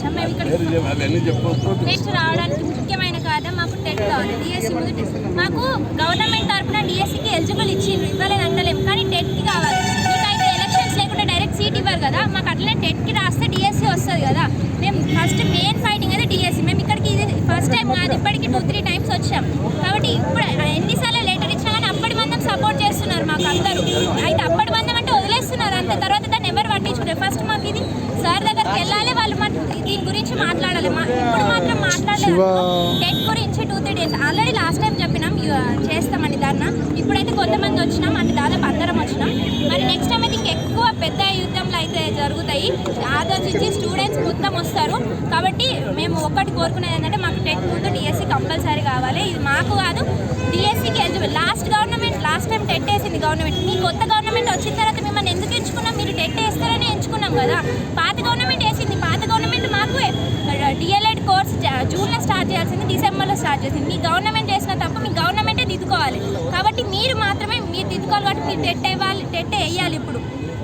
వచ్చాం మేము ఇక్కడ రావడానికి ముఖ్యమైన కారణం మాకు టెట్ కావాలి డిఎస్సి ముందు టెస్ట్ మాకు గవర్నమెంట్ తరఫున డిఎస్సికి ఎలిజిబుల్ ఇచ్చిండ్రు ఇవ్వాలని అంటలేము కానీ టెట్కి కావాలి. మీకైతే ఎలక్షన్స్ లేకుండా డైరెక్ట్ సీట్ ఇవ్వరు కదా మాకు అట్లనే టెట్కి రాస్తే డిఎస్సి వస్తుంది కదా. మేము ఫస్ట్ మెయిన్ ఫైటింగ్ అయితే డిఎస్సి మేము ఇక్కడికి ఇది ఫస్ట్ టైం కాదు ఇప్పటికి టూ త్రీ టైమ్స్ వచ్చాం. కాబట్టి ఇప్పుడు ఎన్నిసార్లు లెటర్ ఇచ్చినా కానీ అప్పటి మందం సపోర్ట్ చేస్తున్నారు మాకు అందరూ. అయితే అప్పటి మందం అంటే వదిలేస్తున్నారు అంతే తర్వాత దాన్ని ఎవరు పట్టించుకుంటారు ఫస్ట్ మాకు ఇది సార్ దగ్గరికి వెళ్ళాలి వాళ్ళు మా దీని గురించి మాట్లాడాలి మా ఇప్పుడు మాత్రం గురించి two three days already last time చెప్పినాం చేస్తామని దాన్న. ఇప్పుడైతే కొంతమంది వచ్చినాం అంటే దాదాపు అందరం వచ్చినాం. మరి నెక్స్ట్ టైం అయితే ఇంకెక్కువ పెద్ద యుద్ధంలో అయితే జరుగుతాయి. ఆలోచించి స్టూడెంట్స్ మొత్తం వస్తారు. కాబట్టి మేము ఒక్కటి కోరుకునేది ఏంటంటే మాకు టెట్ ముందు డిఎస్సి కంపల్సరీ కావాలి. ఇది మాకు కాదు డిఎస్సికి eligible. Last government last time TET వేసింది గవర్నమెంట్ మీ కొత్త గవర్నమెంట్ వచ్చిన తర్వాత మిమ్మల్ని ఎందుకు ఎంచుకున్నాం? మీరు టెట్ వేస్తారని ఎంచుకున్నాం కదా పాత గవర్నమెంట్ వేసింది పాత గవర్నమెంట్ మాకు డిఎల్ఎడ్ కోర్స్ జూన్లో స్టార్ట్ చేయాల్సింది డిసెంబర్లో స్టార్ట్ చేసింది. మీ గవర్నమెంట్ చేసిన తప్ప మీ గవర్నమెంటే దిద్దుకోవాలి. కాబట్టి మీరు మాత్రమే మీరు దిద్దుకోవాలి కాబట్టి మీరు టెట్ ఇవ్వాలి టెట్ వేయాలి ఇప్పుడు.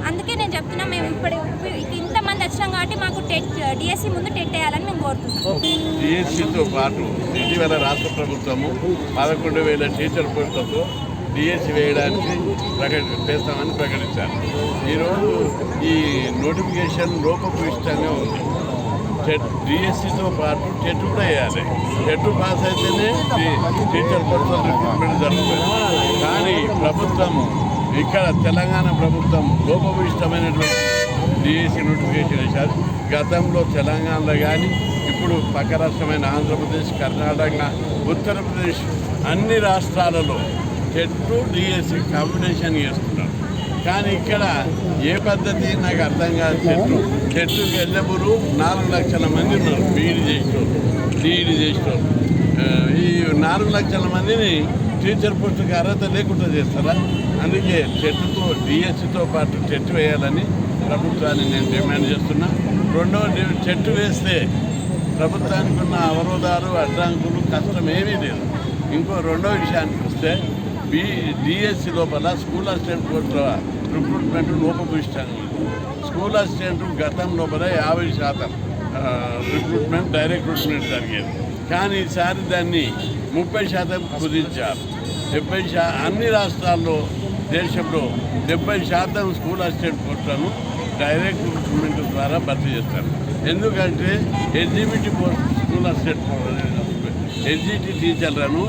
అందుకే నేను చెప్తున్నా మేము ఇప్పుడు ఇప్పుడు ఇంతమంది వచ్చినాం కాబట్టి మాకు టెట్ డిఎస్సి ముందు టెట్ వేయాలని మేము కోరుతున్నాం. డిఎస్సితో పాటు ఇటీవల రాష్ట్ర ప్రభుత్వము పదకొండు వేల టీచర్ పోస్టులతో డిఎస్సి వేయడానికి ప్రకటి చేస్తామని ప్రకటించారు. ఈరోజు ఈ నోటిఫికేషన్ లోపభూయిష్టంగా ఉంది. టెట్ డిఎస్సితో పాటు టెట్ కూడా వేయాలి. టెట్ పాస్ అయితేనే టీచర్ పర్సనల్ రిక్రూట్మెంట్ జరుగుతుంది. కానీ ప్రభుత్వం ఇక్కడ తెలంగాణ ప్రభుత్వం లోపభూయిష్టమైనటువంటి డిఎస్సి నోటిఫికేషన్ వేశారు. గతంలో తెలంగాణలో కానీ ఇప్పుడు పక్క రాష్ట్రమైన ఆంధ్రప్రదేశ్ కర్ణాటక ఉత్తరప్రదేశ్ అన్ని రాష్ట్రాలలో టెట్ డిఎస్సి కాంపిటీషన్ చేస్తుంది. కానీ ఇక్కడ ఏ పద్ధతి నాకు అర్థం కాదు చెట్టు చెట్లు వెళ్ళబురు నాలుగు లక్షల మంది ఉన్నారు. బీఈడి చేసిన డిఈడి చేసిన ఈ నాలుగు లక్షల మందిని టీచర్ పోస్టుకి అర్హత లేకుండా చేస్తారా? అందుకే చెట్టుతో డిఎస్సితో పాటు చెట్టు వేయాలని ప్రభుత్వాన్ని నేను డిమాండ్ చేస్తున్నా. రెండవది చెట్టు వేస్తే ప్రభుత్వానికి ఉన్న అవరోధాలు అడ్డంకులు కష్టం ఏమీ లేదు. ఇంకో రెండో విషయానికి వస్తే బి డిఎస్సి లోపల స్కూల్ అసిస్టెంట్ పోస్టుల రిక్రూట్మెంట్ లోపభూయిష్టంగా స్కూల్ అసిస్టెంట్ గతం లోపల యాభై శాతం రిక్రూట్మెంట్ డైరెక్ట్ రిక్రూట్మెంట్ జరిగేది. కానీ ఈసారి దాన్ని ముప్పై శాతం కుదించారు. డెబ్బై శా అన్ని రాష్ట్రాల్లో దేశంలో డెబ్బై శాతం స్కూల్ అసిస్టెంట్ పోస్టులను డైరెక్ట్ రిక్రూట్మెంట్ ద్వారా భర్తీ చేస్తారు. ఎందుకంటే ఎగ్జిబిటీ పోస్ట్ స్కూల్ అసిస్టెంట్ ఎగ్జిటి టీచర్లను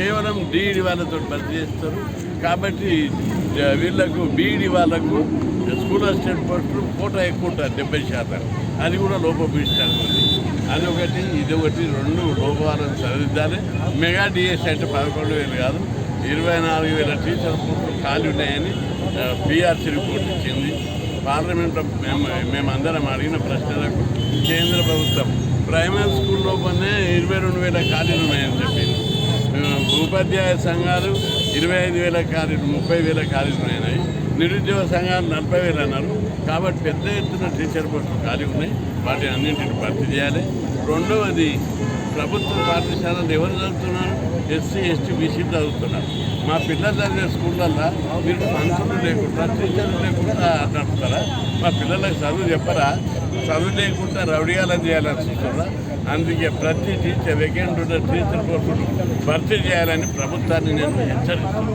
కేవలం డీఈడి వాళ్ళతో భర్తీ చేస్తారు. కాబట్టి వీళ్ళకు బీఈడి వాళ్ళకు స్కూల్ అసిస్టెంట్ పోస్టులు కోట ఎక్కువ ఉంటారు డెబ్బై శాతం. అది కూడా లోపభూయిష్టంగా ఉంది అది ఒకటి ఇది ఒకటి రెండు లోపాలను సరిదిద్దాలి. మెగా డిఎస్ అంటే పదకొండు వేలు కాదు ఇరవై నాలుగు వేల టీచర్ పోస్టులు ఖాళీ ఉన్నాయని పిఆర్సీ రిపోర్ట్ ఇచ్చింది. పార్లమెంట్లో మేము మేమందరం అడిగిన ప్రశ్నలకు కేంద్ర ప్రభుత్వం ప్రైమరీ స్కూల్ లోపలనే ఇరవై రెండు వేల ఖాళీలు ఉన్నాయని చెప్పింది. ఉపాధ్యాయ సంఘాలు ఇరవై ఐదు వేల ఖాళీలు ముప్పై వేల ఖాళీలు ఉన్నాయి నిరుద్యోగ సంఘాలు నలభై వేలు అన్నారు. కాబట్టి పెద్ద ఎత్తున టీచర్ పోస్టులు ఖాళీ ఉన్నాయి. వాటిని అన్నింటిని భర్తీ చేయాలి. రెండవది ప్రభుత్వ పాఠశాలలు ఎవరు చదువుతున్నారు ఎస్సీ ఎస్టీ బీసీ చదువుతున్నారు. మా పిల్లలు చదివే స్కూళ్ళల్లో మీరు పంతులు లేకుండా టీచర్లు లేకుండా నడుపుతారా మా పిల్లలకు చదువు చెప్పరా? చదువు లేకుండా రౌడియాలని చేయాలని చూస్తారా అందుకే ప్రతి టీచర్ వెకెంట్ ఉన్న టీచర్ కోర్సులు భర్తీ చేయాలని ప్రభుత్వాన్ని నేను హెచ్చరిస్తున్నాను.